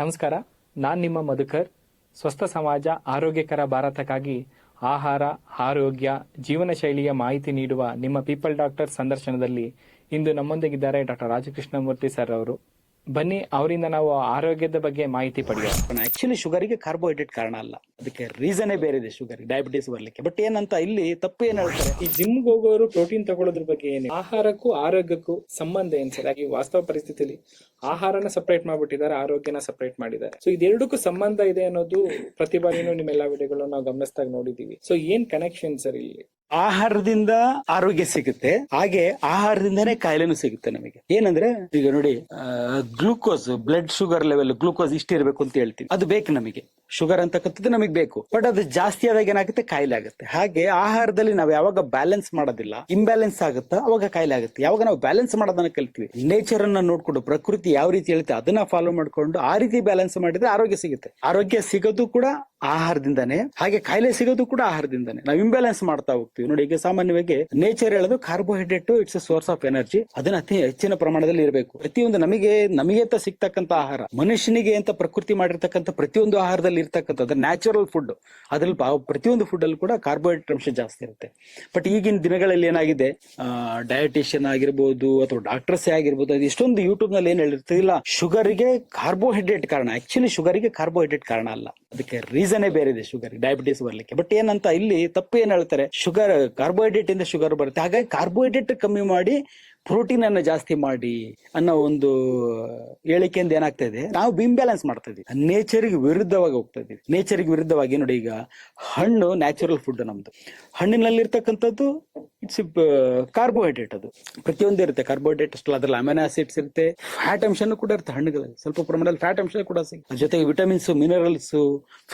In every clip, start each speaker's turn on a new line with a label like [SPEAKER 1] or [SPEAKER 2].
[SPEAKER 1] ನಮಸ್ಕಾರ, ನಾನು ನಿಮ್ಮ ಮಧುಕರ್. ಸ್ವಸ್ಥ ಸಮಾಜ, ಆರೋಗ್ಯಕರ ಭಾರತಕ್ಕಾಗಿ ಆಹಾರ, ಆರೋಗ್ಯ, ಜೀವನ ಶೈಲಿಯ ಮಾಹಿತಿ ನೀಡುವ ನಿಮ್ಮ ಪೀಪಲ್ ಡಾಕ್ಟರ್ ಸಂದರ್ಶನದಲ್ಲಿ ಇಂದು ನಮ್ಮೊಂದಿಗಿದ್ದಾರೆ ಡಾಕ್ಟರ್ ರಾಜಕೃಷ್ಣಮೂರ್ತಿ ಸರ್ ಅವರು. ಬನ್ನಿ ಅವರಿಂದ ನಾವು ಆರೋಗ್ಯದ ಬಗ್ಗೆ ಮಾಹಿತಿ ಪಡೆಯೋಣ.
[SPEAKER 2] ಆಕ್ಚುಲಿ ಶುಗರಿಗೆ ಕಾರ್ಬೋಹೈಡ್ರೇಟ್ ಕಾರಣ ಅಲ್ಲ. ಅದಕ್ಕೆ ರೀಸನೇ ಬೇರೆ ಇದೆ ಶುಗರ್ ಡಯಾಬಿಟಿಸ್ ಬರ್ಲಿಕ್ಕೆ. ಬಟ್ ಏನಂತ ಇಲ್ಲಿ ತಪ್ಪು ಏನ್ ಹೇಳ್ತಾರೆ?
[SPEAKER 1] ಈ ಜಿಮ್ ಹೋಗೋರು ಪ್ರೋಟೀನ್ ತಗೊಳ್ಳೋದ್ರ ಬಗ್ಗೆ ಏನು ಆಹಾರಕ್ಕೂ ಆರೋಗ್ಯಕ್ಕೂ ಸಂಬಂಧ ಏನ್ ಸರ್? ಹಾಗೆ ವಾಸ್ತವ ಪರಿಸ್ಥಿತಿಯಲ್ಲಿ ಆಹಾರನ ಸಪರೇಟ್ ಮಾಡ್ಬಿಟ್ಟಿದ್ದಾರೆ ಆರೋಗ್ಯನ ಸಪರೇಟ್ ಮಾಡಿದ್ದಾರೆ. ಸೊ ಇದೆರಡಕ್ಕೂ ಸಂಬಂಧ ಇದೆ ಅನ್ನೋದು ಪ್ರತಿ ಬಾರಿನೂ ನಿಮ್ಮೆಲ್ಲಾ ವಿಡಿಯೋಗಳು ನಾವು ಗಮನಿಸಿದಾಗ ನೋಡಿದೀವಿ ಸೊ ಏನ್ ಕನೆಕ್ಷನ್ ಸರ್ ಇಲ್ಲಿ?
[SPEAKER 2] ಆಹಾರದಿಂದ ಆರೋಗ್ಯ ಸಿಗುತ್ತೆ. ಹಾಗೆ ಆಹಾರದಿಂದನೇ ಕಾಯಿಲೆನೂ ಸಿಗುತ್ತೆ ನಮಗೆ. ಏನಂದ್ರೆ, ಈಗ ನೋಡಿ glucose blood sugar level glucose ಇಷ್ಟ ಇರಬೇಕು ಅಂತ ಹೇಳ್ತೀವಿ ಅದು ಬೇಕು ನಮಗೆ. ಶುಗರ್ ಅಂತಕ್ಕಂಥದ್ದು ನಮಗೆ ಬೇಕು. ಬಟ್ ಅದು ಜಾಸ್ತಿ ಆದಾಗ ಏನಾಗುತ್ತೆ? ಕಾಯಿಲೆ ಆಗುತ್ತೆ. ಹಾಗೆ ಆಹಾರದಲ್ಲಿ ನಾವು ಯಾವಾಗ ಬ್ಯಾಲೆನ್ಸ್ ಮಾಡೋದಿಲ್ಲ ಇಂಬ್ಯಾಲೆನ್ಸ್ ಆಗುತ್ತಾ, ಅವಾಗ ಕಾಯಿಲೆ ಆಗುತ್ತೆ. ಯಾವಾಗ ನಾವು ಬ್ಯಾಲೆನ್ಸ್ ಮಾಡೋದನ್ನ ಕಲ್ತೀವಿ. ನೇಚರ್ ಅನ್ನ ನೋಡ್ಕೊಂಡು, ಪ್ರಕೃತಿ ಯಾವ ರೀತಿ ಹೇಳುತ್ತೆ ಅದನ್ನ ಫಾಲೋ ಮಾಡ್ಕೊಂಡು, ಆ ರೀತಿ ಬ್ಯಾಲೆನ್ಸ್ ಮಾಡಿದ್ರೆ ಆರೋಗ್ಯ ಸಿಗುತ್ತೆ. ಆರೋಗ್ಯ ಸಿಗೋದು ಕೂಡ ಆಹಾರದಿಂದಾನೆ, ಹಾಗೆ ಕಾಯಿಲೆ ಸಿಗೋದು ಕೂಡ ಆಹಾರದಿಂದಾನೆ. ನಾವು ಇಂಬ್ಯಾಲೆನ್ಸ್ ಮಾಡ್ತಾ ಹೋಗ್ತೀವಿ. ನೋಡಿ, ಈಗ ಸಾಮಾನ್ಯವಾಗಿ ನೇಚರ್ ಹೇಳೋದು carbohydrate it's source of energy ಅದನ್ನ ಅತಿ ಹೆಚ್ಚಿನ ಪ್ರಮಾಣದಲ್ಲಿ ಇರಬೇಕು. ಪ್ರತಿಯೊಂದು ನಮಗೆ ನಮಗೆ ಅಂತ ಸಿಗ್ತಕ್ಕಂತ ಆಹಾರ, ಮನುಷ್ಯನಿಗೆ ಅಂತ ಪ್ರಕೃತಿ ಮಾಡಿರ್ತಕ್ಕಂಥ ಪ್ರತಿಯೊಂದು ಆಹಾರದಲ್ಲಿ ಇರ್ತಕ್ಕಂಥದ್ದು ನ್ಯಾಚುರಲ್ ಫುಡ್ ಅದ್ರಲ್ಲಿ ಪ್ರತಿಯೊಂದು ಫುಡ್ ಅಲ್ಲಿ ಕೂಡ ಕಾರ್ಬೋಹೈಡ್ರೇಟ್ ಅಂಶ ಜಾಸ್ತಿ ಇರುತ್ತೆ. ಬಟ್ ಈಗಿನ ದಿನಗಳಲ್ಲಿ ಏನಾಗಿದೆ? ಡಯಟಿಷಿಯನ್ ಆಗಿರ್ಬೋದು ಅಥವಾ ಡಾಕ್ಟರ್ಸ್ ಆಗಿರ್ಬೋದು, ಅದು ಎಷ್ಟೊಂದು ಯೂಟ್ಯೂಬ್ನಲ್ಲಿ ಏನ್ ಹೇಳಿರ್ತಿಲ್ಲ ಶುಗರ್ಗೆ ಕಾರ್ಬೋಹೈಡ್ರೇಟ್ ಕಾರಣ. ಆಕ್ಚುಲಿ ಶುಗರಿಗೆ ಕಾರ್ಬೋಹೈಡ್ರೇಟ್ ಕಾರಣ ಅಲ್ಲ. ಅದಕ್ಕೆ ರೀಸನೇ ಬೇರೆ ಇದೆ ಶುಗರ್ ಡಯಾಬಿಟಿಸ್ ಬರ್ಲಿಕ್ಕೆ. ಬಟ್ ಏನಂತ ಇಲ್ಲಿ ತಪ್ಪು ಏನ್ ಹೇಳ್ತಾರೆ? ಶುಗರ್ ಕಾರ್ಬೋಹೈಡ್ರೇಟ್ ಇಂದ ಶುಗರ್ ಬರುತ್ತೆ. ಹಾಗಾಗಿ ಕಾರ್ಬೋಹೈಡ್ರೇಟ್ ಕಮ್ಮಿ ಮಾಡಿ ಪ್ರೋಟೀನ್ ಅನ್ನ ಜಾಸ್ತಿ ಮಾಡಿ ಅನ್ನೋ ಒಂದು ಹೇಳಿಕೆಯಿಂದ ಏನಾಗ್ತಾ ಇದೆ? ನಾವು ಬಿಮ್ ಬ್ಯಾಲೆನ್ಸ್ ಮಾಡ್ತಾ ಇದೀವಿ. ನೇಚರ್ಗೆ ವಿರುದ್ಧವಾಗಿ ಹೋಗ್ತಾ ಇದೀವಿ. ನೇಚರ್ಗೆ ವಿರುದ್ಧವಾಗಿ ನೋಡಿ ಈಗ ಹಣ್ಣು ನ್ಯಾಚುರಲ್ ಫುಡ್ ನಮ್ದು. ಹಣ್ಣಿನಲ್ಲಿ ಇರ್ತಕ್ಕಂಥದ್ದು ಇಟ್ಸ್ ಕಾರ್ಬೋಹೈಡ್ರೇಟ್ ಅದು. ಪ್ರತಿಯೊಂದು ಇರುತ್ತೆ. ಕಾರ್ಬೋಹೈಡ್ರೇಟ್ ಅಷ್ಟಲ್ಲ, ಅದ್ರಲ್ಲಿ ಅಮೆನೋ ಆಸಿಡ್ಸ್ ಇರುತ್ತೆ. ಫ್ಯಾಟ್ ಅಂಶನೂ ಕೂಡ ಇರುತ್ತೆ ಹಣ್ಣುಗಳಲ್ಲಿ. ಸ್ವಲ್ಪ ಪ್ರಮಾಣದಲ್ಲಿ ಫ್ಯಾಟ್ ಅಂಶ ಕೂಡ ಸಿಗುತ್ತೆ. ಜೊತೆಗೆ ವಿಟಮಿನ್ಸ್ ಮಿನರಲ್ಸ್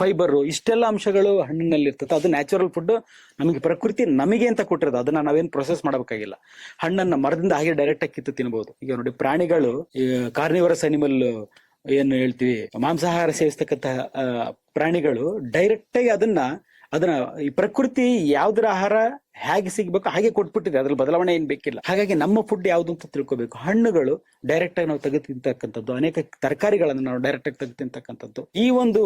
[SPEAKER 2] ಫೈಬರ್ ಇಷ್ಟೆಲ್ಲ ಅಂಶಗಳು ಹಣ್ಣಿನಲ್ಲಿ ಇರ್ತದೆ ಅದು ನ್ಯಾಚುರಲ್ ಫುಡ್ ನಮಗೆ ಪ್ರಕೃತಿ ನಮಗೆ ಅಂತ ಕೊಟ್ಟಿರೋದು. ಅದನ್ನ ನಾವೇನು ಪ್ರೊಸೆಸ್ ಮಾಡಬೇಕಾಗಿಲ್ಲ. ಹಣ್ಣನ್ನ ಮರದಿಂದ ಹಾಗೆ ಡೈರೆಕ್ಟ್ ಆಗಿ ಕಿತ್ತು ತಿನ್ಬಹುದು ಈಗ ನೋಡಿ ಪ್ರಾಣಿಗಳು ಕಾರ್ನಿವರಸ್ ಅನಿಮಲ್ ಏನು ಹೇಳ್ತೀವಿ, ಮಾಂಸಾಹಾರ ಸೇವಿಸ್ತಕ್ಕಂತಹ ಪ್ರಾಣಿಗಳು ಡೈರೆಕ್ಟ್ ಆಗಿ ಅದನ್ನ ಅದನ್ನ ಈ ಪ್ರಕೃತಿ ಯಾವ್ದ್ರ ಆಹಾರ ಹೇಗೆ ಸಿಗ್ಬೇಕು ಹಾಗೆ ಕೊಟ್ಬಿಟ್ಟಿದೆ. ಅದ್ರಲ್ಲಿ ಬದಲಾವಣೆ ಏನ್ ಬೇಕಿಲ್ಲ. ಹಾಗಾಗಿ ನಮ್ಮ ಫುಡ್ ಯಾವ್ದು ಅಂತ ತಿಳ್ಕೊಬೇಕು. ಹಣ್ಣುಗಳು ಡೈರೆಕ್ಟ್ ಆಗಿ ನಾವು ತೆಗೆದು ತಿಂತಕ್ಕಂಥದ್ದು, ಅನೇಕ ತರಕಾರಿಗಳನ್ನು ನಾವು ಡೈರೆಕ್ಟ್ ಆಗಿ ತೆಗೆದು ತಿಂತಕ್ಕಂಥದ್ದು. ಈ ಒಂದು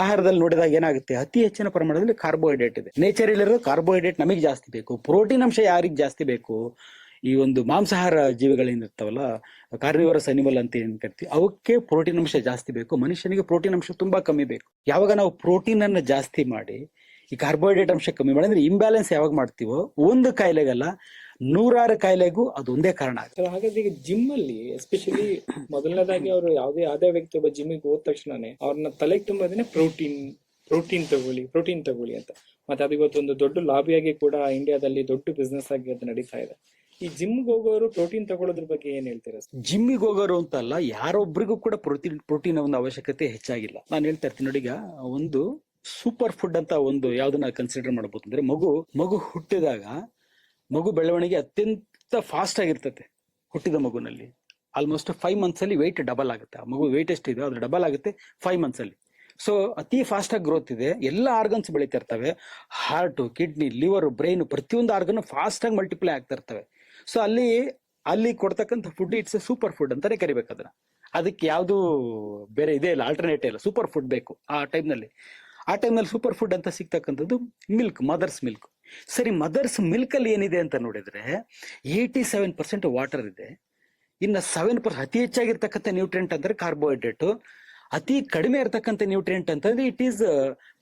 [SPEAKER 2] ಆಹಾರದಲ್ಲಿ ನೋಡಿದಾಗ ಏನಾಗುತ್ತೆ? ಅತಿ ಹೆಚ್ಚಿನ ಪ್ರಮಾಣದಲ್ಲಿ ಕಾರ್ಬೋಹೈಡ್ರೇಟ್ ಇದೆ. ನೇಚರ್ ಇಲ್ಲಿರೋ ಕಾರ್ಬೋಹೈಡ್ರೇಟ್ ನಮಗೆ ಜಾಸ್ತಿ ಬೇಕು. ಪ್ರೋಟೀನ್ ಅಂಶ ಯಾರಿಗೆ ಜಾಸ್ತಿ ಬೇಕು? ಈ ಒಂದು ಮಾಂಸಾಹಾರ ಜೀವಿಗಳಿಂದ ಇರ್ತಾವಲ್ಲ, ಕಾರ್ನಿವರಸ್ ಅನಿಮಲ್ ಅಂತ ಏನ್ ಕರಿತೀವಿ, ಅವಕ್ಕೆ ಪ್ರೋಟೀನ್ ಅಂಶ ಜಾಸ್ತಿ ಬೇಕು. ಮನುಷ್ಯನಿಗೆ ಪ್ರೋಟೀನ್ ಅಂಶ ತುಂಬಾ ಕಮ್ಮಿ ಬೇಕು. ಯಾವಾಗ ನಾವು ಪ್ರೋಟೀನ್ ಅನ್ನ ಜಾಸ್ತಿ ಮಾಡಿ, ಈ ಕಾರ್ಬೋಹೈಡ್ರೇಟ್ ಅಂಶ ಕಮ್ಮಿ ಮಾಡಿ, ಅಂದ್ರೆ ಇಂಬ್ಯಾಲೆನ್ಸ್ ಯಾವಾಗ ಮಾಡ್ತೀವೋ, ಒಂದು ಕಾಯಿಲೆಗಲ್ಲ, ನೂರಾರು ಕಾಯಿಲೆಗೂ ಅದು ಒಂದೇ ಕಾರಣ
[SPEAKER 1] ಹಾಗಾದ್ರೆ ಈಗ ಜಿಮ್ ಅಲ್ಲಿ ಎಸ್ಪೆಷಲಿ ಮೊದಲನೇದಾಗಿ ಅವರು ಯಾವುದೇ ಯಾವುದೇ ವ್ಯಕ್ತಿ ಒಬ್ಬ ಜಿಮ್ಮಿಗೆ ಹೋದ ತಕ್ಷಣನೇ ಅವ್ರನ್ನ ತಲೆಗೆ ತುಂಬೋದೇನೆ ಪ್ರೋಟೀನ್ ಪ್ರೋಟೀನ್ ತಗೊಳ್ಳಿ ಪ್ರೋಟೀನ್ ತಗೊಳ್ಳಿ ಅಂತ. ಮತ್ತೆ ಅದು ಇವತ್ತೊಂದು ದೊಡ್ಡ ಲಾಬಿಯಾಗಿ ಕೂಡ ಇಂಡಿಯಾದಲ್ಲಿ ದೊಡ್ಡ ಬಿಸ್ನೆಸ್ ಆಗಿ ಅದು ನಡೀತಾ ಇದೆ. ಈ ಜಿಮ್ ಹೋಗೋರು ಪ್ರೋಟೀನ್ ತಗೊಳ್ಳೋದ್ರ ಬಗ್ಗೆ ಏನ್ ಹೇಳ್ತೀರಾ ಜಿಮ್
[SPEAKER 2] ಜಿಮ್ಮಿಗೆ ಹೋಗೋರು ಅಂತಲ್ಲ ಯಾರೊಬ್ಬರಿಗೂ ಕೂಡ ಪ್ರೋಟೀನ್ ಪ್ರೋಟೀನ್ ಒಂದು ಅವಶ್ಯಕತೆ ಹೆಚ್ಚಾಗಿಲ್ಲ. ನಾನು ಹೇಳ್ತಾ ಇರ್ತೀನಿ ನೋಡಿ ಒಂದು ಸೂಪರ್ ಫುಡ್ ಅಂತ ಒಂದು ಯಾವ್ದನ್ನ ಕನ್ಸಿಡರ್ ಮಾಡಬಹುದು ಅಂದ್ರೆ, ಮಗು ಮಗು ಹುಟ್ಟಿದಾಗ, ಮಗು ಬೆಳವಣಿಗೆ ಅತ್ಯಂತ ಫಾಸ್ಟ್ ಆಗಿರ್ತತೆ, ಹುಟ್ಟಿದ ಮಗುನಲ್ಲಿ. ಆಲ್ಮೋಸ್ಟ್ ಫೈವ್ ಮಂತ್ಸ್ ಅಲ್ಲಿ ವೆಯ್ಟ್ ಡಬಲ್ ಆಗುತ್ತೆ. ಆ ಮಗು ವೆಯ್ಟ್ ಇದೆ ಅದು ಡಬಲ್ ಆಗುತ್ತೆ ಫೈವ್ ಮಂತ್ಸ್ ಅಲ್ಲಿ. ಸೊ ಅತಿ ಫಾಸ್ಟ್ ಆಗಿ ಗ್ರೋತ್ ಇದೆ. ಎಲ್ಲ ಆರ್ಗನ್ಸ್ ಬೆಳೀತಾ ಇರ್ತವೆ. ಹಾರ್ಟ್ ಕಿಡ್ನಿ ಲಿವರ್ ಬ್ರೈನ್ ಪ್ರತಿಯೊಂದು ಆರ್ಗನ್ ಫಾಸ್ಟ್ ಆಗಿ ಮಲ್ಟಿಪ್ಲೈ ಆಗ್ತಾ ಇರ್ತವೆ. ಸೊ ಅಲ್ಲಿ ಅಲ್ಲಿ ಕೊಡ್ತಕ್ಕಂತ food it's a super food ಅಂತಾನೆ ಕರಿಬೇಕು ಅದನ್ನ. ಅದಕ್ಕೆ ಯಾವುದು ಬೇರೆ ಇದೇ ಇಲ್ಲ ಆಲ್ಟರ್ನೇಟ್ ಇಲ್ಲ. ಸೂಪರ್ ಫುಡ್ ಬೇಕು ಆ ಟೈಮ್ನಲ್ಲಿ ಆ ಟೈಮ್ನಲ್ಲಿ ಸೂಪರ್ ಫುಡ್ ಅಂತ ಸಿಗ್ತಕ್ಕಂಥದ್ದು ಮಿಲ್ಕ್ ಮದರ್ಸ್ ಮಿಲ್ಕ್ ಸರಿ ಮದರ್ಸ್ ಮಿಲ್ಕ್ ಅಲ್ಲಿ ಏನಿದೆ ಅಂತ ನೋಡಿದ್ರೆ ಏಯ್ಟಿ ಸೆವೆನ್ ಪರ್ಸೆಂಟ್ ವಾಟರ್ ಇದೆ. ಇನ್ನು ಸೆವೆನ್ ಪರ್ಸೆಂಟ್ ಅತಿ ಹೆಚ್ಚಾಗಿರ್ತಕ್ಕಂಥ ನ್ಯೂಟ್ರಿಯೆಂಟ್ ಅಂದ್ರೆ ಕಾರ್ಬೋಹೈಡ್ರೇಟ್ ಅತಿ ಕಡಿಮೆ ಇರತಕ್ಕಂಥ ನ್ಯೂಟ್ರಿಯೆಂಟ್ ಅಂತಂದ್ರೆ it is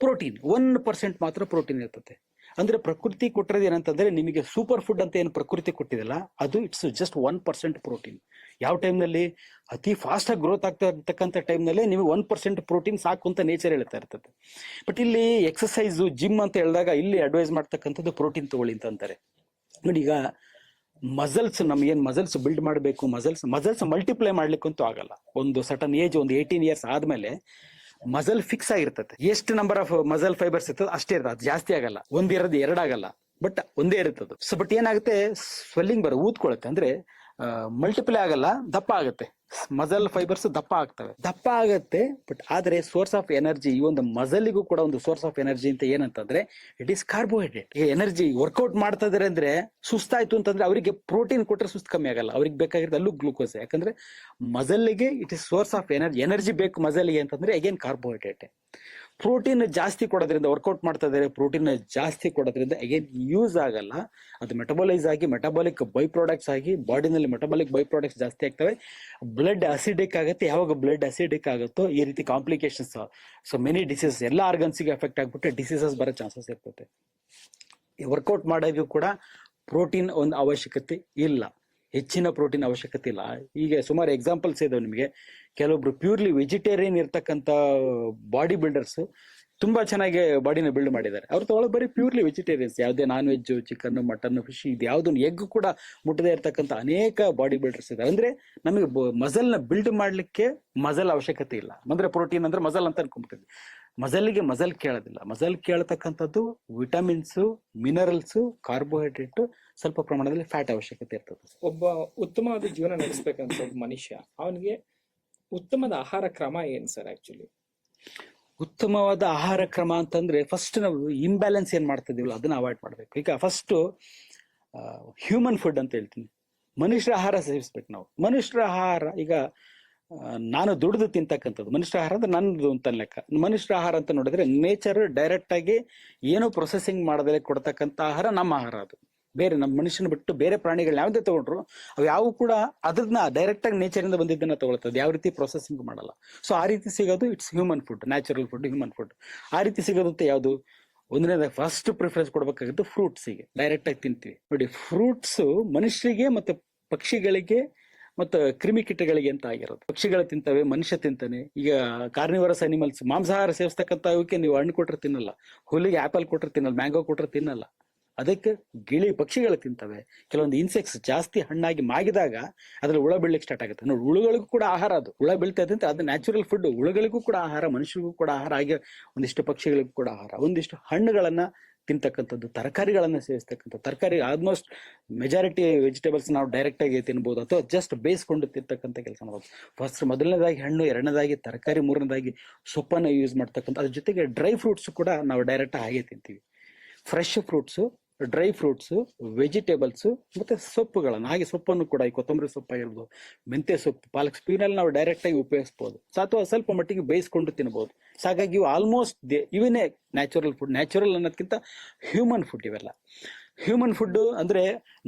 [SPEAKER 2] protein one percent ಮಾತ್ರ ಪ್ರೋಟೀನ್ ಇರ್ತದೆ ಅಂದ್ರೆ ಪ್ರಕೃತಿ ಕೊಟ್ಟಿರೋದು ಏನಂತಂದ್ರೆ ನಿಮಗೆ ಸೂಪರ್ ಫುಡ್ ಅಂತ ಏನು ಪ್ರಕೃತಿ ಕೊಟ್ಟಿದಲ್ಲ, ಅದು it's just one percent protein ಯಾವ ಟೈಮ್ನಲ್ಲಿ ಅತಿ ಫಾಸ್ಟ್ ಆಗಿ ಗ್ರೋತ್ ಆಗ್ತಾ ಇರ್ತಕ್ಕಂಥ ಟೈಮ್ನಲ್ಲಿ ನಿಮಗೆ ಒನ್ ಪರ್ಸೆಂಟ್ ಪ್ರೋಟೀನ್ ಸಾಕು ಅಂತ ನೇಚರ್ ಹೇಳ್ತಾ ಇರ್ತದೆ. ಬಟ್ ಇಲ್ಲಿ ಎಕ್ಸಸೈಸು ಜಿಮ್ ಅಂತ ಹೇಳಿದಾಗ ಇಲ್ಲಿ ಅಡ್ವೈಸ್ ಮಾಡ್ತಕ್ಕಂಥದ್ದು ಪ್ರೋಟೀನ್ ತಗೊಳ್ಳಿ ಅಂತ ಅಂತಾರೆ. ನೋಡಿ ಈಗ ಮಸಲ್ಸ್ ನಮ್ಗೆ ಏನು ಮಸಲ್ಸ್ ಬಿಲ್ಡ್ ಮಾಡಬೇಕು ಮಸಲ್ಸ್ ಮಸಲ್ಸ್ ಮಲ್ಟಿಪ್ಲೈ ಮಾಡ್ಲಿಕ್ಕಂತೂ ಆಗಲ್ಲ. ಒಂದು ಸಟನ್ ಏಜ್ ಒಂದು ಏಯ್ಟೀನ್ ಇಯರ್ಸ್ ಆದ್ಮೇಲೆ ಮಸಲ್ ಫಿಕ್ಸ್ ಆಗಿರ್ತದೆ ಎಷ್ಟು ನಂಬರ್ ಆಫ್ ಮಸಲ್ ಫೈಬರ್ಸ್ ಇರ್ತದೆ ಅಷ್ಟೇ ಇರ್ತದೆ. ಜಾಸ್ತಿ ಆಗಲ್ಲ. ಒಂದ್ ಇರೋದು ಎರಡಾಗಲ್ಲ ಬಟ್ ಒಂದೇ ಇರುತ್ತದು ಸೊ ಬಟ್ ಏನಾಗುತ್ತೆ? ಸ್ವೆಲ್ಲಿಂಗ್ ಬರ ಊದ್ಕೊಳ್ಳುತ್ತೆ ಅಂದ್ರೆ ಮಲ್ಟಿಪ್ಲೈ ಆಗಲ್ಲ, ದಪ್ಪ ಆಗುತ್ತೆ. ಮಜಲ್ ಫೈಬರ್ಸ್ ದಪ್ಪ ಆಗ್ತವೆ. ದಪ್ಪ ಆಗುತ್ತೆ, ಬಟ್ ಆದ್ರೆ ಸೋರ್ಸ್ ಆಫ್ ಎನರ್ಜಿ, ಈ ಒಂದು ಮಜಲ್ಗೂ ಕೂಡ ಒಂದು ಸೋರ್ಸ್ ಆಫ್ ಎನರ್ಜಿ ಅಂತ ಏನಂತಂದ್ರೆ, ಇಟ್ ಇಸ್ ಕಾರ್ಬೋಹೈಡ್ರೇಟ್. ಈಗ ಎನರ್ಜಿ ವರ್ಕೌಟ್ ಮಾಡ್ತಾ ಇದಾರೆ ಅಂದ್ರೆ ಸುಸ್ತಾಯ್ತು ಅಂತಂದ್ರೆ ಅವರಿಗೆ ಪ್ರೋಟೀನ್ ಕೊಟ್ಟರೆ ಸುಸ್ತು ಕಮ್ಮಿ ಆಗಲ್ಲ. ಅವ್ರಿಗೆ ಬೇಕಾಗಿರೋದು ಅಲ್ಲೂ ಗ್ಲೂಕೋಸ್. ಯಾಕಂದ್ರೆ ಮಜಲ್ಗೆ it is source of energy energy ಬೇಕು ಮಜಲ್ಗೆ ಅಂತಂದ್ರೆ, ಅಗೇನ್ ಕಾರ್ಬೋಹೈಡ್ರೇಟ್. ಪ್ರೋಟೀನ್ ಜಾಸ್ತಿ ಕೊಡೋದ್ರಿಂದ ವರ್ಕೌಟ್ ಮಾಡ್ತಾ ಇದ್ದಾರೆ, ಪ್ರೋಟೀನ್ ಜಾಸ್ತಿ ಕೊಡೋದ್ರಿಂದ ಅಗೇನ್ ಯೂಸ್ ಆಗಲ್ಲ. ಅದು ಮೆಟಬಲೈಸ್ ಆಗಿ ಮೆಟಬಾಲಿಕ್ ಬೈ ಪ್ರಾಡಕ್ಟ್ಸ್ ಆಗಿ ಬಾಡಿನಲ್ಲಿ ಮೆಟಬಾಲಿಕ್ ಬೈ ಪ್ರಾಡಕ್ಟ್ಸ್ ಜಾಸ್ತಿ ಆಗ್ತವೆ. ಬ್ಲಡ್ ಅಸಿಡಿಕ್ ಆಗುತ್ತೆ. ಯಾವಾಗ ಬ್ಲಡ್ ಅಸಿಡಿಕ್ ಆಗುತ್ತೋ ಈ ರೀತಿ ಕಾಂಪ್ಲಿಕೇಶನ್ಸ್ ಸೊ ಮೆನಿ ಡಿಸೀಸಸ್ ಎಲ್ಲ ಆರ್ಗನ್ಸ್ಗೆ ಎಫೆಕ್ಟ್ ಆಗ್ಬಿಟ್ಟು ಡಿಸೀಸಸ್ ಬರೋ ಚಾನ್ಸಸ್ ಇರ್ತದೆ. ವರ್ಕೌಟ್ ಮಾಡೋದು ಕೂಡ ಪ್ರೋಟೀನ್ ಒಂದು ಅವಶ್ಯಕತೆ ಇಲ್ಲ. ಹೆಚ್ಚಿನ ಪ್ರೋಟೀನ್ ಅವಶ್ಯಕತೆ ಇಲ್ಲ. ಈಗ ಸುಮಾರು ಎಕ್ಸಾಂಪಲ್ಸ್ ಇದಾವೆ ನಿಮಗೆ. ಕೆಲವೊಬ್ರು ಪ್ಯೂರ್ಲಿ ವೆಜಿಟೇರಿಯನ್ ಇರ್ತಕ್ಕಂಥ ಬಾಡಿ ಬಿಲ್ಡರ್ಸ್ ತುಂಬಾ ಚೆನ್ನಾಗಿ ಬಾಡಿನ ಬಿಲ್ಡ್ ಮಾಡಿದ್ದಾರೆ. ಅವ್ರ ತೊಗೊಳ ಬರೀ ಪ್ಯೂರ್ಲಿ ವೆಜಿಟೇರಿಯನ್ಸ್ ಯಾವುದೇ non veg chicken mutton fish ಇದು ಯಾವ್ದನ್ನು ಎಗ್ ಕೂಡ ಮುಟ್ಟದೇ ಇರತಕ್ಕಂಥ ಅನೇಕ ಬಾಡಿ ಬಿಲ್ಡರ್ಸ್ ಇದ್ದಾರೆ ಅಂದ್ರೆ ನಮಗೆ ಮಸಲ್ನ ಬಿಲ್ಡ್ ಮಾಡ್ಲಿಕ್ಕೆ ಮಸಲ್ ಅವಶ್ಯಕತೆ ಇಲ್ಲ. ಅಂದ್ರೆ ಪ್ರೋಟೀನ್ ಅಂದ್ರೆ ಮಜಲ್ ಅಂತ ಅನ್ಕೊಂಡ್ಬಿಟ್ಟಿದ್ವಿ ಮಜಲ್ಗೆ ಮಜಲ್ ಕೇಳೋದಿಲ್ಲ. ಮಜಲ್ ಕೇಳತಕ್ಕಂಥದ್ದು ವಿಟಮಿನ್ಸ್ ಮಿನರಲ್ಸ್ ಕಾರ್ಬೋಹೈಡ್ರೇಟ್ ಸ್ವಲ್ಪ ಪ್ರಮಾಣದಲ್ಲಿ ಫ್ಯಾಟ್ ಅವಶ್ಯಕತೆ ಇರ್ತದೆ.
[SPEAKER 1] ಒಬ್ಬ ಉತ್ತಮವಾದ ಜೀವನ ನಡೆಸಬೇಕಂತ ಒಬ್ಬ ಮನುಷ್ಯ. ಅವನಿಗೆ ಉತ್ತಮದ ಆಹಾರ ಕ್ರಮ ಏನು ಸರ್ ಆಕ್ಚುಲಿ
[SPEAKER 2] ಉತ್ತಮವಾದ ಆಹಾರ ಕ್ರಮ ಅಂತಂದ್ರೆ ಫಸ್ಟ್ ನಾವು ಇಂಬ್ಯಾಲೆನ್ಸ್ ಏನ್ ಮಾಡ್ತಿದೀವಲ್ಲ ಅದನ್ನ ಅವಾಯ್ಡ್ ಮಾಡ್ಬೇಕು. ಈಗ ಫಸ್ಟ್ ಹ್ಯೂಮನ್ ಫುಡ್ ಅಂತ ಹೇಳ್ತೀನಿ. ಮನುಷ್ಯರ ಆಹಾರ ಸೇವಿಸ್ಬೇಕು ನಾವು. ಮನುಷ್ಯರ ಆಹಾರ ಈಗ ನಾನು ದುಡಿದು ತಿಂತಕ್ಕಂಥದ್ದು, ಮನುಷ್ಯ ಆಹಾರ ಅಂದ್ರೆ ನನ್ನದು ಅಂತ ಲೆಕ್ಕ. ಮನುಷ್ಯ ಆಹಾರ ಅಂತ ನೋಡಿದ್ರೆ ನೇಚರ್ ಡೈರೆಕ್ಟ್ ಆಗಿ ಏನೋ ಪ್ರೊಸೆಸಿಂಗ್ ಮಾಡದಲ್ಲೇ ಕೊಡ್ತಕ್ಕಂಥ ಆಹಾರ ನಮ್ಮ ಆಹಾರ ಅದು. ಬೇರೆ ನಮ್ಮ ಮನುಷ್ಯನ ಬಿಟ್ಟು ಬೇರೆ ಪ್ರಾಣಿಗಳು ಯಾವುದೇ ತಗೊಂಡ್ರು, ಅವು ಯಾವ ಕೂಡ ಅದನ್ನ ಡೈರೆಕ್ಟ್ ಆಗಿ ನೇಚರ್ ಇಂದ ಬಂದಿದ್ದನ್ನ ತಗೊಳ್ತದೆ. ಯಾವ ರೀತಿ ಪ್ರೊಸೆಸಿಂಗ್ ಮಾಡಲ್ಲ. ಸೊ ಆ ರೀತಿ ಸಿಗೋದು it's human food natural food human food ಆ ರೀತಿ ಸಿಗೋದಂತ ಯಾವುದು? ಒಂದನೇದಾಗ ಫಸ್ಟ್ ಪ್ರಿಫರೆನ್ಸ್ ಕೊಡ್ಬೇಕಾಗಿದ್ದು ಫ್ರೂಟ್ಸಿಗೆ ಡೈರೆಕ್ಟ್ ಆಗಿ ತಿಂತೀವಿ. ನೋಡಿ ಫ್ರೂಟ್ಸ್ ಮನುಷ್ಯರಿಗೆ ಮತ್ತೆ ಪಕ್ಷಿಗಳಿಗೆ ಮತ್ತು ಕ್ರಿಮಿಕೀಟಗಳಿಗೆ ಅಂತ ಆಗಿರೋದು. ಪಕ್ಷಿಗಳು ತಿಂತವೆ, ಮನುಷ್ಯ ತಿಂತಾನೆ. ಈಗ ಕಾರ್ನಿವರಸ್ ಅನಿಮಲ್ಸ್ ಮಾಂಸಾಹಾರ ಸೇವಿಸ್ತಕ್ಕಂಥ ಅವಕ್ಕೆ ನೀವು ಹಣ್ಣು ಕೊಟ್ಟರೆ ತಿನ್ನಲ್ಲ. ಹುಲಿಗೆ ಆಪಲ್ ಕೊಟ್ಟರೆ ತಿನ್ನಲ್ಲ ಮ್ಯಾಂಗೋ ಕೊಟ್ಟರೆ ತಿನ್ನಲ್ಲ. ಅದಕ್ಕೆ ಗಿಳಿ ಪಕ್ಷಿಗಳು ತಿಂತವೆ. ಕೆಲವೊಂದು ಇನ್ಸೆಕ್ಟ್ಸ್ ಜಾಸ್ತಿ ಹಣ್ಣಾಗಿ ಮಾಗಿದಾಗ ಅದ್ರಲ್ಲಿ ಹುಳ ಬೀಳಲಿಕ್ಕೆ ಸ್ಟಾರ್ಟ್ ಆಗುತ್ತೆ. ನೋಡಿ, ಹುಳುಗಳಿಗೂ ಕೂಡ ಆಹಾರ ಅದು. ಹುಳ ಬೀಳ್ತಾ ಇದೆ ಅಂತ ಅದು ನ್ಯಾಚುರಲ್ ಫುಡ್ ಹುಳುಗಳಿಗೂ ಕೂಡ ಆಹಾರ, ಮನುಷ್ಯರಿಗೂ ಕೂಡ ಆಹಾರ. ಆಗಿ ಒಂದಿಷ್ಟು ಪಕ್ಷಿಗಳಿಗೂ ಕೂಡ ಆಹಾರ. ಒಂದಿಷ್ಟು ಹಣ್ಣುಗಳನ್ನ ತಿಂತಕ್ಕಂಥದ್ದು, ತರಕಾರಿಗಳನ್ನು ಸೇವಿಸ್ತಕ್ಕಂಥ ತರಕಾರಿ ಆಲ್ಮೋಸ್ಟ್ ಮೆಜಾರಿಟಿ ವೆಜಿಟೇಬಲ್ಸ್ ನಾವು ಡೈರೆಕ್ಟ್ ಆಗಿ ತಿನ್ಬೋದು ಅಥವಾ ಜಸ್ಟ್ ಬೇಯಿಸ್ಕೊಂಡು ತಿಂತಕ್ಕಂಥ ಕೆಲಸ ಮಾಡ್ಬೋದು. ಫಸ್ಟ್ ಮೊದಲನೇದಾಗಿ ಹಣ್ಣು, ಎರಡನೇದಾಗಿ ತರಕಾರಿ, ಮೂರನೇದಾಗಿ ಸೊಪ್ಪನ್ನು ಯೂಸ್ ಮಾಡ್ತಕ್ಕಂಥ, ಅದ್ರ ಜೊತೆಗೆ ಡ್ರೈ ಫ್ರೂಟ್ಸ್ ಕೂಡ ನಾವು ಡೈರೆಕ್ಟ್ ಹಾಗೆ ತಿಂತೀವಿ. Fresh fruits dry fruits vegetables ಮತ್ತೆ ಸೊಪ್ಪುಗಳನ್ನು. ಹಾಗೆ ಸೊಪ್ಪನ್ನು ಕೂಡ ಈ ಕೊತ್ತಂಬರಿ ಸೊಪ್ಪು ಆಗಿರ್ಬೋದು, ಮೆಂತ್ಯ ಸೊಪ್ಪು, ಪಾಲಕ್ ಸ್ಪೀನಲ್ಲಿ ನಾವು ಡೈರೆಕ್ಟ್ ಆಗಿ ಉಪಯೋಗಿಸ್ಬೋದು. ಅಥವಾ ಸ್ವಲ್ಪ ಮಟ್ಟಿಗೆ ಬೇಯಿಸ್ಕೊಂಡು ತಿನ್ಬೋದು. ಹಾಗಾಗಿ ಇವು ಆಲ್ಮೋಸ್ಟ್ ಇವನ್ನೇ ನ್ಯಾಚುರಲ್ ಫುಡ್ ನ್ಯಾಚುರಲ್ ಅನ್ನೋದಕ್ಕಿಂತ ಹ್ಯೂಮನ್ ಫುಡ್ ಇವೆಲ್ಲ. ಹ್ಯೂಮನ್ ಫುಡ್ ಅಂದ್ರೆ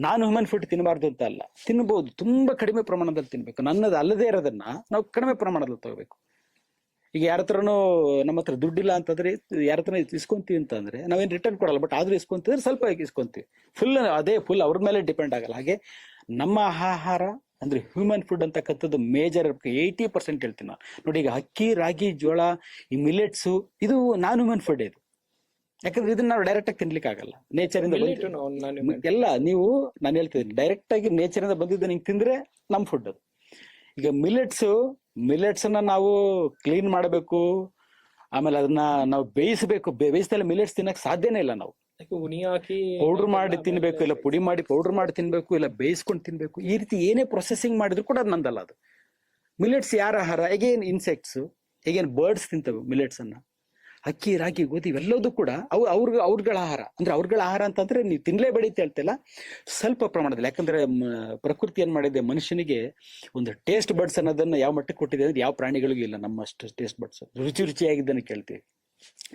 [SPEAKER 2] ನಾನು ಹ್ಯೂಮನ್ ಫುಡ್ ತಿನ್ನಬಾರ್ದು ಅಂತ ಅಲ್ಲ. ತಿನ್ಬೋದು, ತುಂಬಾ ಕಡಿಮೆ ಪ್ರಮಾಣದಲ್ಲಿ ತಿನ್ನಬೇಕು ನನ್ನದು ಅಲ್ಲದೇ ಇರೋದನ್ನು ನಾವು ಕಡಿಮೆ ಪ್ರಮಾಣದಲ್ಲಿ ತಗೋಬೇಕು. ಈಗ ಯಾರ ಹತ್ರನೂ ನಮ್ಮ ಹತ್ರ ದುಡ್ಡಿಲ್ಲ ಅಂತಂದ್ರೆ ಯಾರ ಹತ್ರ ಇಸ್ಕೊಂತೀವಿ ಅಂತಂದ್ರೆ ನಾವೇನ್ ರಿಟರ್ನ್ ಕೊಡಲ್ಲ ಬಟ್ ಆದ್ರೂ ಇಸ್ಕೊಂತಿದ್ರೆ ಸ್ವಲ್ಪ ಇಸ್ಕೊಂತೀವಿ. ಫುಲ್ ಅದೇ ಫುಲ್ ಅವ್ರ ಮೇಲೆ ಡಿಪೆಂಡ್ ಆಗಲ್ಲ. ಹಾಗೆ ನಮ್ಮ ಆಹಾರ ಅಂದ್ರೆ ಹ್ಯೂಮನ್ ಫುಡ್ ಅಂತಕ್ಕಂಥದ್ದು ಮೇಜರ್ ಏಯ್ಟಿ ಪರ್ಸೆಂಟ್ ಹೇಳ್ತೀನಿ ನಾನು. ನೋಡಿ ಈಗ ಅಕ್ಕಿ ರಾಗಿ ಜೋಳ ಈ ಮಿಲೆಟ್ಸು ಇದು ನಾನ್ ಹ್ಯೂಮನ್ ಫುಡ್ ಇದು. ಯಾಕಂದ್ರೆ ಇದನ್ನ ನಾವು ಡೈರೆಕ್ಟ್ ಆಗಿ ತಿನ್ಲಿಕ್ಕೆ ಆಗಲ್ಲ. ನೇಚರ್ ಇಂದ ಎಲ್ಲ ನೀವು ನಾನು ಹೇಳ್ತಿದ್ದೀನಿ ಡೈರೆಕ್ಟ್ ಆಗಿ ನೇಚರ್ ಇಂದ ಬಂದಿದ್ದು ನಿಂಗೆ ತಿಂದ್ರೆ ನಮ್ ಫುಡ್ ಅದು. ಈಗ ಮಿಲೆಟ್ಸ್ ಮಿಲೆಟ್ಸ್ ಅನ್ನ ನಾವು ಕ್ಲೀನ್ ಮಾಡಬೇಕು. ಆಮೇಲೆ ಅದನ್ನ ನಾವು ಬೇಯಿಸಬೇಕು. ಬೇಯಿಸಿದಲ್ಲಿ ಮಿಲೆಟ್ಸ್ ತಿನ್ನಕ್ ಸಾಧ್ಯನೇ ಇಲ್ಲ ನಾವು.
[SPEAKER 1] ಉನಿ ಹಾಕಿ
[SPEAKER 2] ಪೌಡರ್ ಮಾಡಿ ತಿನ್ಬೇಕು ಇಲ್ಲ ಪುಡಿ ಮಾಡಿ ಪೌಡರ್ ಮಾಡಿ ತಿನ್ಬೇಕು ಇಲ್ಲ ಬೇಯಿಸ್ಕೊಂಡು ತಿನ್ಬೇಕು. ಈ ರೀತಿ ಏನೇ ಪ್ರೊಸೆಸಿಂಗ್ ಮಾಡಿದ್ರು ಕೂಡ ಅದು ನಂದಲ್ಲ ಅದು. ಮಿಲೆಟ್ಸ್ ಯಾರ ಆಹಾರ? ಎಗೇನ್ ಇನ್ಸೆಕ್ಟ್ಸ್ ಎಗೇನ್ ಬರ್ಡ್ಸ್ ತಿಂತವೆ ಮಿಲೆಟ್ಸ್ ಅನ್ನ. ಅಕ್ಕಿ, ರಾಗಿ, ಗೋಧಿ ಇವೆಲ್ಲದೂ ಕೂಡ ಅವು ಅವ್ರ, ಅವ್ರಗಳ ಆಹಾರ. ಅಂದ್ರೆ ಅವ್ರಗಳ ಆಹಾರ ಅಂತಂದ್ರೆ ನೀವು ತಿನ್ಲೇಬೇಡಿ ಅಂತ ಹೇಳ್ತಿಲ್ಲ. ಸ್ವಲ್ಪ ಪ್ರಮಾಣದಲ್ಲಿ. ಯಾಕಂದ್ರೆ ಪ್ರಕೃತಿ ಏನ್ ಮಾಡಿದೆ? ಮನುಷ್ಯನಿಗೆ ಒಂದು ಟೇಸ್ಟ್ ಬಡ್ಸ್ ಅನ್ನೋದನ್ನ ಯಾವ ಮಟ್ಟಕ್ಕೆ ಕೊಟ್ಟಿದೆ ಅಂದ್ರೆ ಯಾವ ಪ್ರಾಣಿಗಳಿಗೂ ಇಲ್ಲ ನಮ್ಮ ಅಷ್ಟು ಟೇಸ್ಟ್ ಬಡ್ಸ್ ರುಚಿ ರುಚಿಯಾಗಿದ್ದನ್ನು ಕೇಳ್ತೀವಿ.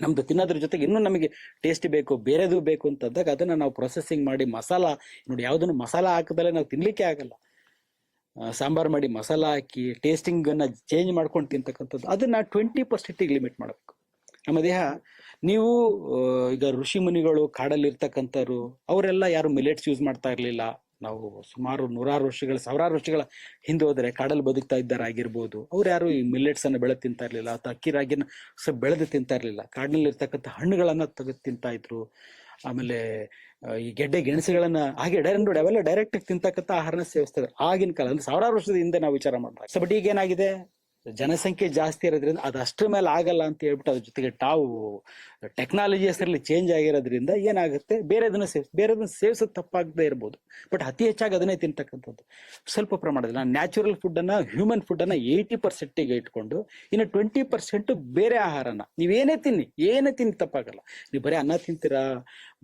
[SPEAKER 2] ನಮ್ದು ತಿನ್ನೋದ್ರ ಜೊತೆಗೆ ಇನ್ನೂ ನಮಗೆ ಟೇಸ್ಟ್ ಬೇಕು, ಬೇರೆದು ಬೇಕು ಅಂತಂದಾಗ ಅದನ್ನ ನಾವು ಪ್ರೊಸೆಸಿಂಗ್ ಮಾಡಿ ಮಸಾಲ, ನೋಡಿ ಯಾವುದನ್ನು ಮಸಾಲ ಹಾಕದಲ್ಲೇ ನಾವು ತಿನ್ಲಿಕ್ಕೆ ಆಗಲ್ಲ. ಸಾಂಬಾರ್ ಮಾಡಿ ಮಸಾಲ ಹಾಕಿ ಟೇಸ್ಟಿಂಗ್ ಅನ್ನ ಚೇಂಜ್ ಮಾಡ್ಕೊಂಡು ತಿಂತಕ್ಕಂಥದ್ದು. ಅದನ್ನ ಟ್ವೆಂಟಿ ಪರ್ಸೆಂಟಿಗೆ ಲಿಮಿಟ್ ಮಾಡಬೇಕು. ನಮ್ಮ ದೇಹ, ನೀವು ಈಗ ಋಷಿ ಮುನಿಗಳು ಕಾಡಲ್ಲಿ ಇರ್ತಕ್ಕಂಥವ್ರು ಅವರೆಲ್ಲ ಯಾರು ಮಿಲೆಟ್ಸ್ ಯೂಸ್ ಮಾಡ್ತಾ ಇರ್ಲಿಲ್ಲ. ನಾವು ಸುಮಾರು ನೂರಾರು ವರ್ಷಗಳ, ಸಾವಿರಾರು ವರ್ಷಗಳ ಹಿಂದೆ ಹೋದರೆ ಕಾಡಲ್ಲಿ ಬದುಕ್ತಾ ಇದ್ದಾರಾಗಿರ್ಬೋದು. ಅವ್ರು ಯಾರು ಈ ಮಿಲೆಟ್ಸ್ ಅನ್ನು ಬೆಳೆದು ತಿಂತಾ ಇರ್ಲಿಲ್ಲ, ಅಥವಾ ಅಕ್ಕಿ ರಾಗಿನ ಸ್ವಲ್ಪ ಬೆಳೆದು ತಿಂತಾ ಇರ್ಲಿಲ್ಲ. ಕಾಡಿನಲ್ಲಿ ಇರ್ತಕ್ಕಂಥ ಹಣ್ಣುಗಳನ್ನು ತೆಗೆದು ತಿಂತಾ ಇದ್ರು. ಆಮೇಲೆ ಈ ಗೆಡ್ಡೆ ಗೆಣಸುಗಳನ್ನ, ಹಾಗೆ ನೋಡಿ ಅವೆಲ್ಲ ಡೈರೆಕ್ಟ್ ತಿಂತಕ್ಕಂಥ ಆಹಾರನ ಸೇವಿಸ್ತಾರೆ ಆಗಿನ ಕಾಲ, ಅಂದ್ರೆ ಸಾವಿರಾರು ವರ್ಷದ ಹಿಂದೆ ನಾವು ವಿಚಾರ ಮಾಡ್ತಾರೆ ಸೊ ಬಟ್ ಈಗ ಏನಾಗಿದೆ? ಜನಸಂಖ್ಯೆ ಜಾಸ್ತಿ ಇರೋದ್ರಿಂದ ಅದು ಅಷ್ಟರ ಮೇಲೆ ಆಗಲ್ಲ ಅಂತ ಹೇಳ್ಬಿಟ್ಟು ಅದ್ರ ಜೊತೆಗೆ ಟಾವು ಟೆಕ್ನಾಲಜಿ ಹೆಸರಲ್ಲಿ ಚೇಂಜ್ ಆಗಿರೋದ್ರಿಂದ ಏನಾಗುತ್ತೆ? ಬೇರೆದನ್ನ ಸೇವ್ ಬೇರೆದನ್ನ ಸೇವಿಸೋದು ತಪ್ಪಾಗದೇ ಇರ್ಬೋದು. ಬಟ್ ಅತಿ ಹೆಚ್ಚಾಗಿ ಅದನ್ನೇ ತಿಂತಕ್ಕಂಥದ್ದು. ಸ್ವಲ್ಪ ಪ್ರಮಾಣದಲ್ಲಿ, ನಾನು ನ್ಯಾಚುರಲ್ ಫುಡ್ ಅನ್ನ ಹ್ಯೂಮನ್ ಫುಡ್ ಅನ್ನ ಏಯ್ಟಿ ಪರ್ಸೆಂಟಿಗೆ ಇಟ್ಕೊಂಡು, ಇನ್ನು ಟ್ವೆಂಟಿ ಪರ್ಸೆಂಟು ಬೇರೆ ಆಹಾರನ, ನೀವೇನೇ ತಿನ್ನಿ, ಏನೇ ತಿನ್ನಿ ತಪ್ಪಾಗಲ್ಲ. ನೀವು ಬರೀ ಅನ್ನ ತಿಂತೀರಾ?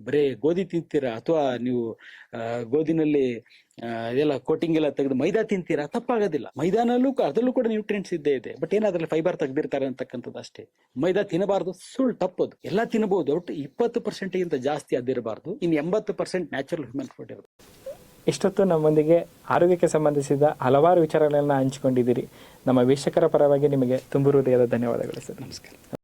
[SPEAKER 2] ಬರೀ ಗೋಧಿ ತಿಂತೀರಾ? ಅಥವಾ ನೀವು ಗೋಧಿನಲ್ಲಿ ಎಲ್ಲ ಕೋಟಿಂಗ್ ಎಲ್ಲ ತೆಗೆದು ಮೈದಾ ತಿಂತೀರಾ? ತಪ್ಪಾಗೋದಿಲ್ಲ. ಮೈದಾನಲ್ಲೂ ಅದರಲ್ಲೂ ಕೂಡ ನ್ಯೂಟ್ರಿಯೆಂಟ್ಸ್ ಇದ್ದೇ ಇದೆ. ಬಟ್ ಏನಾದ್ರಲ್ಲಿ ಫೈಬರ್ ತೆಗೆದಿರ್ತಾರೆ ಅಂತಕ್ಕಂಥದ್ದು ಅಷ್ಟೇ. ಮೈದಾ ತಿನ್ನಬಾರ್ದು ಸುಳ್ಳು ತಪ್ಪದು. ಎಲ್ಲ ತಿನ್ನಬಹುದು ಒಟ್ಟು ಇಪ್ಪತ್ತು ಪರ್ಸೆಂಟ್ಗಿಂತ ಜಾಸ್ತಿ ಅದಿರಬಾರ್ದು ಇನ್ನು ಎಂಬತ್ತು ಪರ್ಸೆಂಟ್ ನ್ಯಾಚುರಲ್ ಹ್ಯೂಮನ್ ಫುಡ್ ಇರುತ್ತೆ.
[SPEAKER 1] ಇಷ್ಟೊತ್ತು ನಮ್ಮೊಂದಿಗೆ ಆರೋಗ್ಯಕ್ಕೆ ಸಂಬಂಧಿಸಿದ ಹಲವಾರು ವಿಚಾರಗಳನ್ನು ಹಂಚಿಕೊಂಡಿದ್ದೀರಿ. ನಮ್ಮ ವೀಕ್ಷಕರ ಪರವಾಗಿ ನಿಮಗೆ ತುಂಬು ಹೃದಯದ ಧನ್ಯವಾದಗಳು ಸರ್.
[SPEAKER 2] ನಮಸ್ಕಾರ.